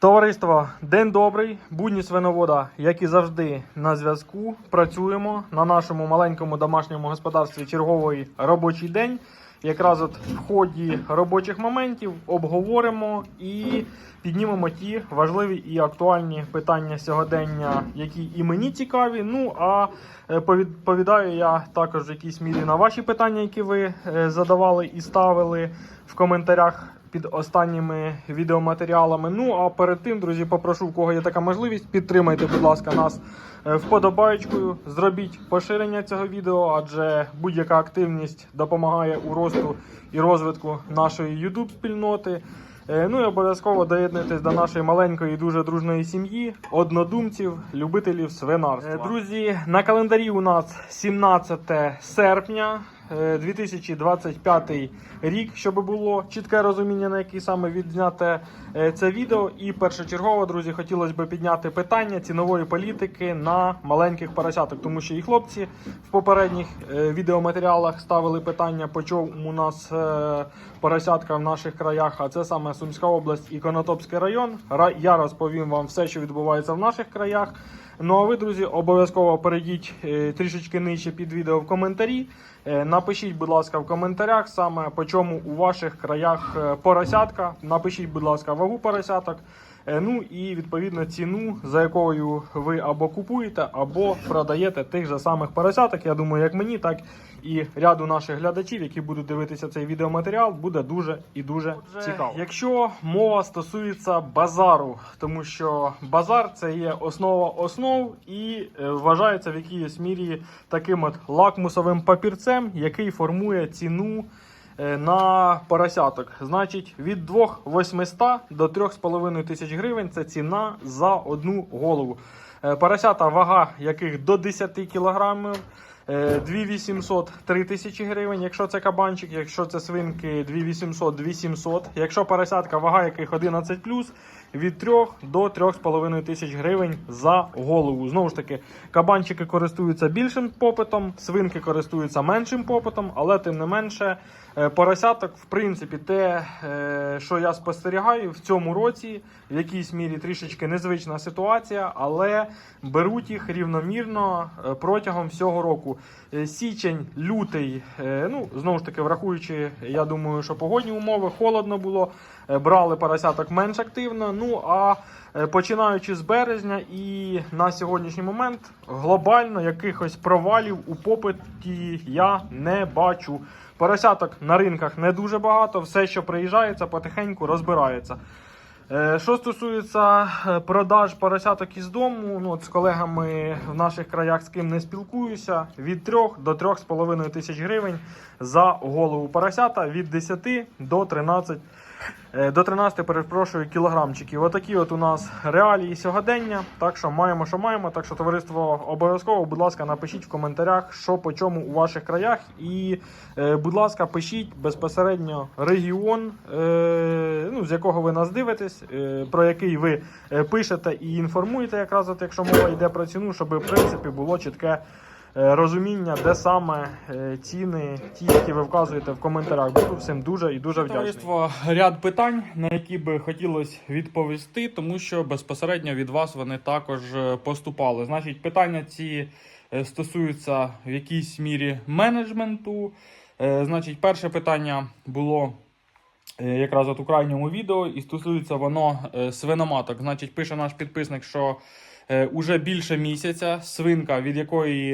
Товариство, день добрий, будні свиновода, як і завжди, на зв'язку. Працюємо на нашому маленькому домашньому господарстві черговий робочий день. Якраз от в ході робочих моментів обговоримо і піднімемо ті важливі і актуальні питання сьогодення, які і мені цікаві. Ну а е, повідповідаю я також в якійсь мірі на ваші питання, які ви е, задавали і ставили в коментарях під останніми відеоматеріалами. Ну а перед тим, друзі, попрошу, в кого є така можливість, підтримайте, будь ласка, нас е, вподобаєчкою. Зробіть поширення цього відео, адже будь-яка активність допомагає у росту і розвитку нашої YouTube спільноти. Е, Ну і обов'язково доєднуйтесь до нашої маленької, і дуже дружної сім'ї, однодумців, любителів свинарства. Е, Друзі, на календарі у нас 17 серпня. Е, 2025 рік, щоб було чітке розуміння, на який саме відзняте е, це відео. І першочергово, друзі, хотілося б підняти питання цінової політики на маленьких поросяток, тому що і хлопці в попередніх е, відеоматеріалах ставили питання, по чому у нас е, поросятка в наших краях, а це саме Сумська область і Конотопський район. Ра- Я розповім вам все, що відбувається в наших краях. Ну а ви, друзі, обов'язково перейдіть е, трішечки нижче під відео в коментарі. Е, Напишіть, будь ласка, в коментарях саме по чому у ваших краях е, поросятка. Напишіть, будь ласка, вагу поросяток. Е, Ну і відповідно ціну, за якою ви або купуєте, або продаєте тих же самих поросяток. Я думаю, як мені, так і ряду наших глядачів, які будуть дивитися цей відеоматеріал, буде дуже і дуже цікаво. Якщо мова стосується базару, тому що базар це є основа основ і е, вважається в якійсь мірі таким от лакмусовим папірцем, який формує ціну на поросяток. Значить, від 2800 до 3,5 тисяч гривень це ціна за одну голову. Е, Поросята, вага яких до 10 кілограмів. Е, 2800 3000 гривень, якщо це кабанчик, якщо це свинки 2800 2700. Якщо поросятка, вага яких 11 від 3 до 3,5 тисяч гривень за голову. Знову ж таки, кабанчики користуються більшим попитом, свинки користуються меншим попитом, але тим не менше, е, поросяток, в принципі, те, е, що я спостерігаю в цьому році, в якійсь мірі трішечки незвична ситуація, але беруть їх рівномірно е, протягом всього року. Січень, лютий, ну знову ж таки, врахуючи, я думаю, що погодні умови холодно було, брали поросяток менш активно. Ну а е, починаючи з березня і на сьогоднішній момент глобально якихось провалів у попиті я не бачу. Поросяток на ринках не дуже багато, все, що приїжджається, потихеньку розбирається. Е, Що стосується е, продаж поросяток із дому, ну от з колегами в наших краях з ким не спілкуюся, від 3 до 3,5 тисяч гривень за голову поросята від 10 до 13 е, до 13, перепрошую, кілограмчиків. Отакі от у нас реалії сьогодення. Так що маємо, що маємо. Так що товариство обов'язково, будь ласка, напишіть в коментарях, що по чому у ваших краях. І, е, будь ласка, пишіть безпосередньо регіон, е, ну, з якого ви нас дивитесь, е, про який ви е, пишете і інформуєте, якраз от, якщо мова йде про ціну, щоб в принципі було чітке. Е, Розуміння, де саме е, ціни, ті, які ви вказуєте в коментарях. Буду всім дуже і дуже вдячний. Товариство, ряд питань, на які би хотілося відповісти, тому що безпосередньо від вас вони також е, поступали. Значить, питання ці стосуються в якійсь мірі менеджменту. Значить, перше питання було якраз от у крайньому відео, і стосується воно свиноматок. Значить, пише наш підписник, що уже більше місяця свинка, від якої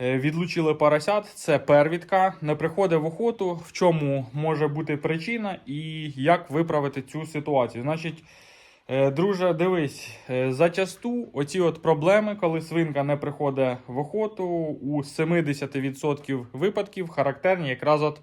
е, відлучили поросят, це первідка, не приходить в охоту. В чому може бути причина і як виправити цю ситуацію? Значить. Е, Друже, дивись, е, зачасту оці от проблеми, коли свинка не приходить в охоту, у 70% випадків характерні якраз от е,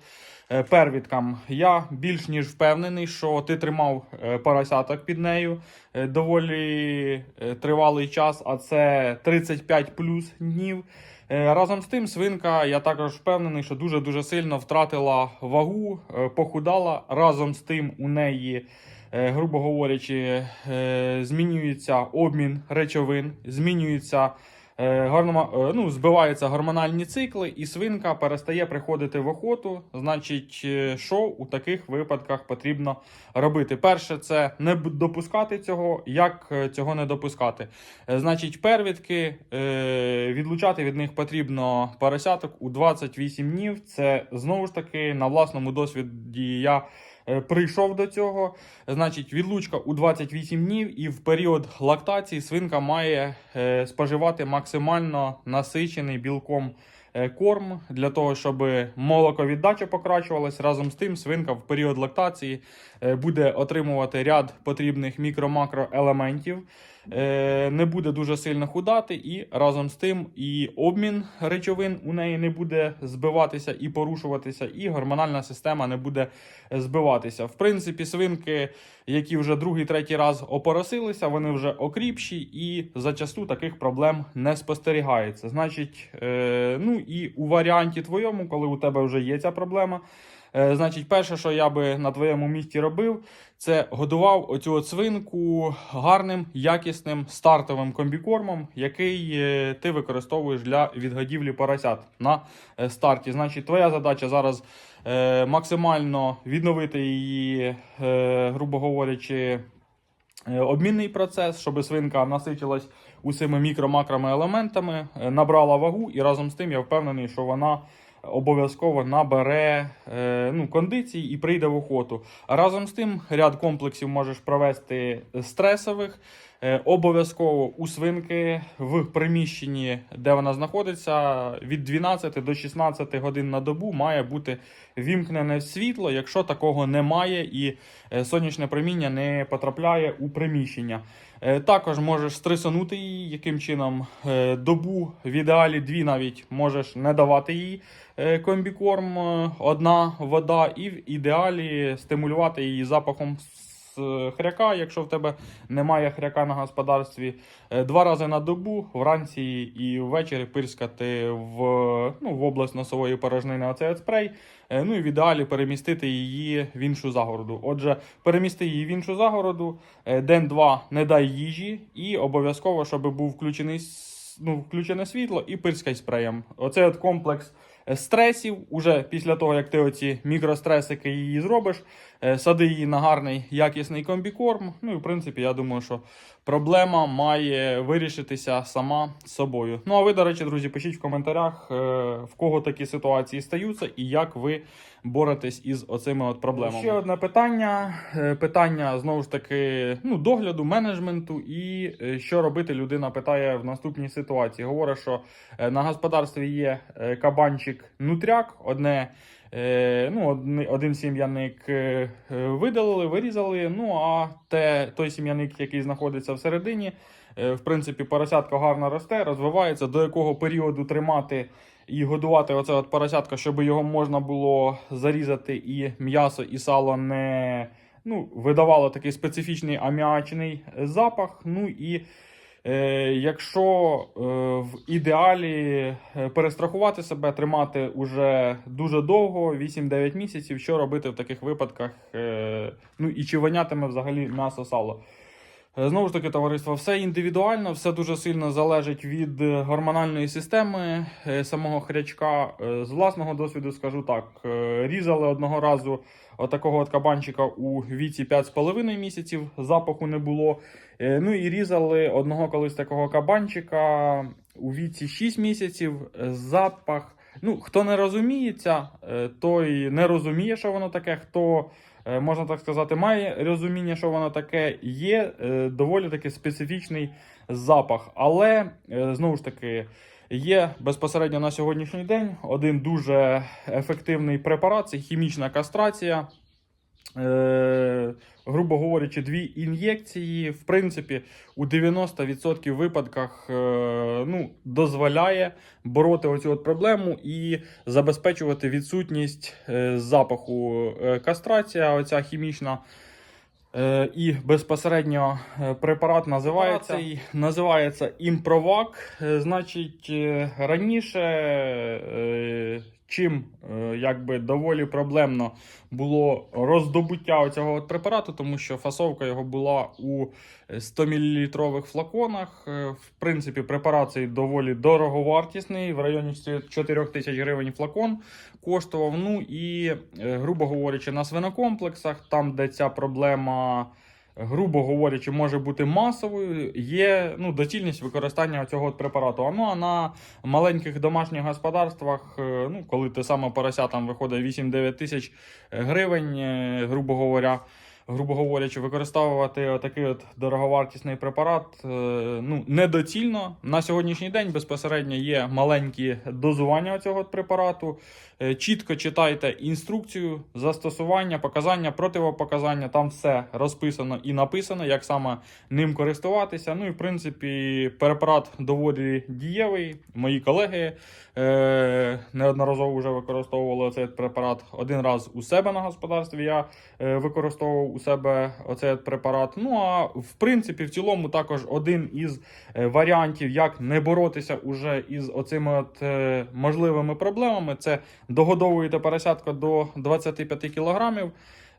первідкам. Я більш ніж впевнений, що ти тримав е, поросяток під нею е, доволі е, тривалий час, а це 35 плюс днів. Е, Разом з тим, свинка, я також впевнений, що дуже-дуже сильно втратила вагу, е, похудала. Разом з тим у неї е, грубо говорячи, е, змінюється обмін речовин, змінюється е, е, ну, збиваються гормональні цикли, і свинка перестає приходити в охоту. Значить, е, що у таких випадках потрібно робити? Перше, це не допускати цього. Як цього не допускати? Значить, первідки е, відлучати від них потрібно поросяток у 28 днів. Це знову ж таки на власному досвіді я прийшов до цього. Значить, відлучка у 28 днів, і в період лактації свинка має е, споживати максимально насичений білком е, корм для того, щоб молоковіддача покращувалась. Разом з тим, свинка в період лактації е, буде отримувати ряд потрібних мікро-макроелементів. Е, Не буде дуже сильно худати, і разом з тим і обмін речовин у неї не буде збиватися і порушуватися, і гормональна система не буде збиватися. В принципі, свинки, які вже другий, третій раз опоросилися, вони вже окріпші, і зачасту таких проблем не спостерігається. Значить, е, ну і у варіанті твоєму, коли у тебе вже є ця проблема. Е, Значить, перше, що я би на твоєму місці робив, це годував оцю от свинку гарним, якісним стартовим комбікормом, який е, ти використовуєш для відгодівлі поросят на е, старті. Значить, твоя задача зараз максимально відновити її, грубо говорячи, обмінний процес, щоб свинка насичилась усіми мікро-макроми елементами, набрала вагу, і разом з тим я впевнений, що вона обов'язково набере е, ну, кондиції і прийде в охоту. А разом з тим ряд комплексів можеш провести стресових. Е, Обов'язково у свинки в приміщенні, де вона знаходиться, від 12 до 16 годин на добу має бути вімкнене світло, якщо такого немає і е, сонячне проміння не потрапляє у приміщення. Е, Також можеш стресанути її, яким чином Е, добу, в ідеалі дві навіть можеш не давати їй е, комбікорм, одна вода, і в ідеалі стимулювати її запахом хряка, якщо в тебе немає хряка на господарстві, Е, два рази на добу, вранці і ввечері пирскати в, ну, в область носової порожнини оцей спрей. Е, Ну і в ідеалі перемістити її в іншу загороду. Отже, перемісти її в іншу загороду, е, день-два не дай їжі, і обов'язково, щоб був включений ну, включене світло і пирскай спреєм. Оцей от комплекс е, стресів, уже після того, як ти оці мікростресики її зробиш, е, сади її на гарний якісний комбікорм. Ну і в принципі, я думаю, що проблема має вирішитися сама собою. Ну а ви, до речі, друзі, пишіть в коментарях, е, в кого такі ситуації стаються і як ви боретесь із оцими от проблемами. Ще одне питання. Е, Питання знову ж таки ну, догляду, менеджменту і е, що робити. Людина питає в наступній ситуації. Говорить, що е, на господарстві є кабанчик нутряк, одне. Ну, один сім'яник видалили, вирізали. Ну а те, той сім'яник, який знаходиться всередині, в принципі, поросятка гарно росте, розвивається. До якого періоду тримати і годувати оце от поросятка, щоб його можна було зарізати, і м'ясо, і сало не ну, видавало такий специфічний аміачний запах. Ну і Е, якщо е, в ідеалі е, перестрахувати себе, тримати уже дуже довго, 8-9 місяців, що робити в таких випадках? Е, ну і чи вонятиме взагалі м'ясо сало? Е, Знову ж таки, товариство, все індивідуально, все дуже сильно залежить від е, гормональної системи е, самого хрячка. З власного досвіду скажу так: різали одного разу отакого от кабанчика у віці 5,5 місяців, запаху не було. Ну і різали одного колись такого кабанчика у віці 6 місяців. Запах. Ну, хто не розуміється, е, той не розуміє, що воно таке. Хто е, можна так сказати, має розуміння, що воно таке, є е, доволі таки специфічний запах. Але знову ж таки. Є безпосередньо на сьогоднішній день один дуже ефективний препарат це хімічна кастрація. Е, грубо говорячи, дві ін'єкції, в принципі, у 90% випадках е, ну, дозволяє бороти оцю от проблему і забезпечувати відсутність е, запаху. Е, кастрація, оця хімічна. Е, І безпосередньо е, препарат називається, називається Імпровак. Е, Значить, раніше, чим е, якби доволі проблемно було роздобуття цього препарату, тому що фасовка його була у 100 мл флаконах. Е, В принципі, препарат цей доволі дороговартісний, в районі 4 тисяч гривень флакон коштував. Ну і, е, грубо говорячи, на свинокомплексах, там, де ця проблема. Грубо говорячи, може бути масовою, є ну, доцільність використання цього препарату. препарату. Ну а на маленьких домашніх господарствах, е, ну, коли те саме порося там виходить 8-9 тисяч гривень, е, грубо говоря, грубо говорячи, використовувати такий от дороговартісний препарат е, ну, недоцільно. На сьогоднішній день безпосередньо є маленькі дозування цього препарату. Е, Чітко читайте інструкцію застосування, показання, противопоказання. Там все розписано і написано, як саме ним користуватися. Ну і в принципі, препарат доволі дієвий. Мої колеги е, неодноразово вже використовували цей препарат один раз у себе на господарстві. Я е, використовував себе оцей препарат. Ну а в принципі, в цілому, також один із е, варіантів, як не боротися уже із оцими от е, можливими проблемами, це догодовуєте поросятка до 25 кілограмів.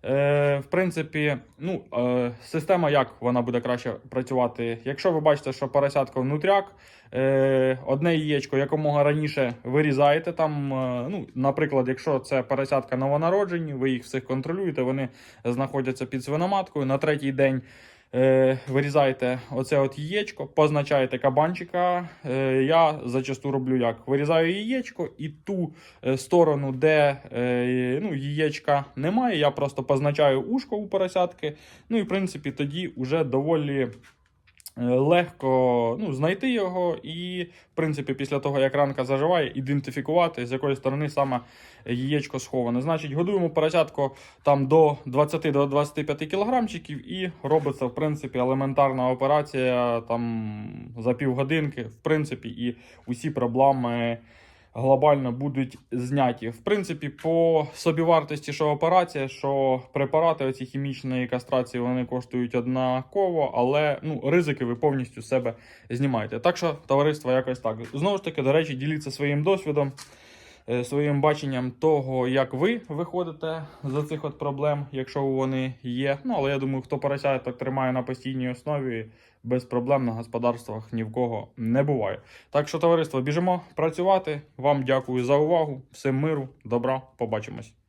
Е, в принципі, ну, е, система як вона буде краще працювати. Якщо ви бачите, що поросятка внутряк, е, одне яєчко якомога раніше вирізаєте. Там, е, ну, наприклад, якщо це поросятка новонароджені, ви їх всіх контролюєте, вони знаходяться під свиноматкою. На третій день вирізаєте оце от яєчко, позначаєте кабанчика. Е, я зачасту роблю як: вирізаю яєчко і ту е, сторону, де е, ну, яєчка немає, я просто позначаю ушко у поросятки. Ну і в принципі тоді вже доволі. Е, Легко ну, знайти його, і, в принципі, після того, як ранка заживає, ідентифікувати, з якої сторони саме яєчко сховане. Значить, годуємо поросятку там до 20-25 кілограмчиків, і робиться, в принципі, елементарна операція там за півгодинки. В принципі, і усі проблеми глобально будуть зняті. В принципі, по собівартості, що операція, що препарати оці хімічної кастрації вони коштують однаково, але ну, ризики ви повністю себе знімаєте. Так що, товариство, якось так. Знову ж таки, до речі, діліться своїм досвідом. Е, Своїм баченням того, як ви виходите з цих от проблем, якщо вони є. Ну але я думаю, хто поросяток тримає на постійній основі, без проблем на господарствах ні в кого не буває. Так що, товариство, біжимо працювати. Вам дякую за увагу. Всім миру, добра, побачимось.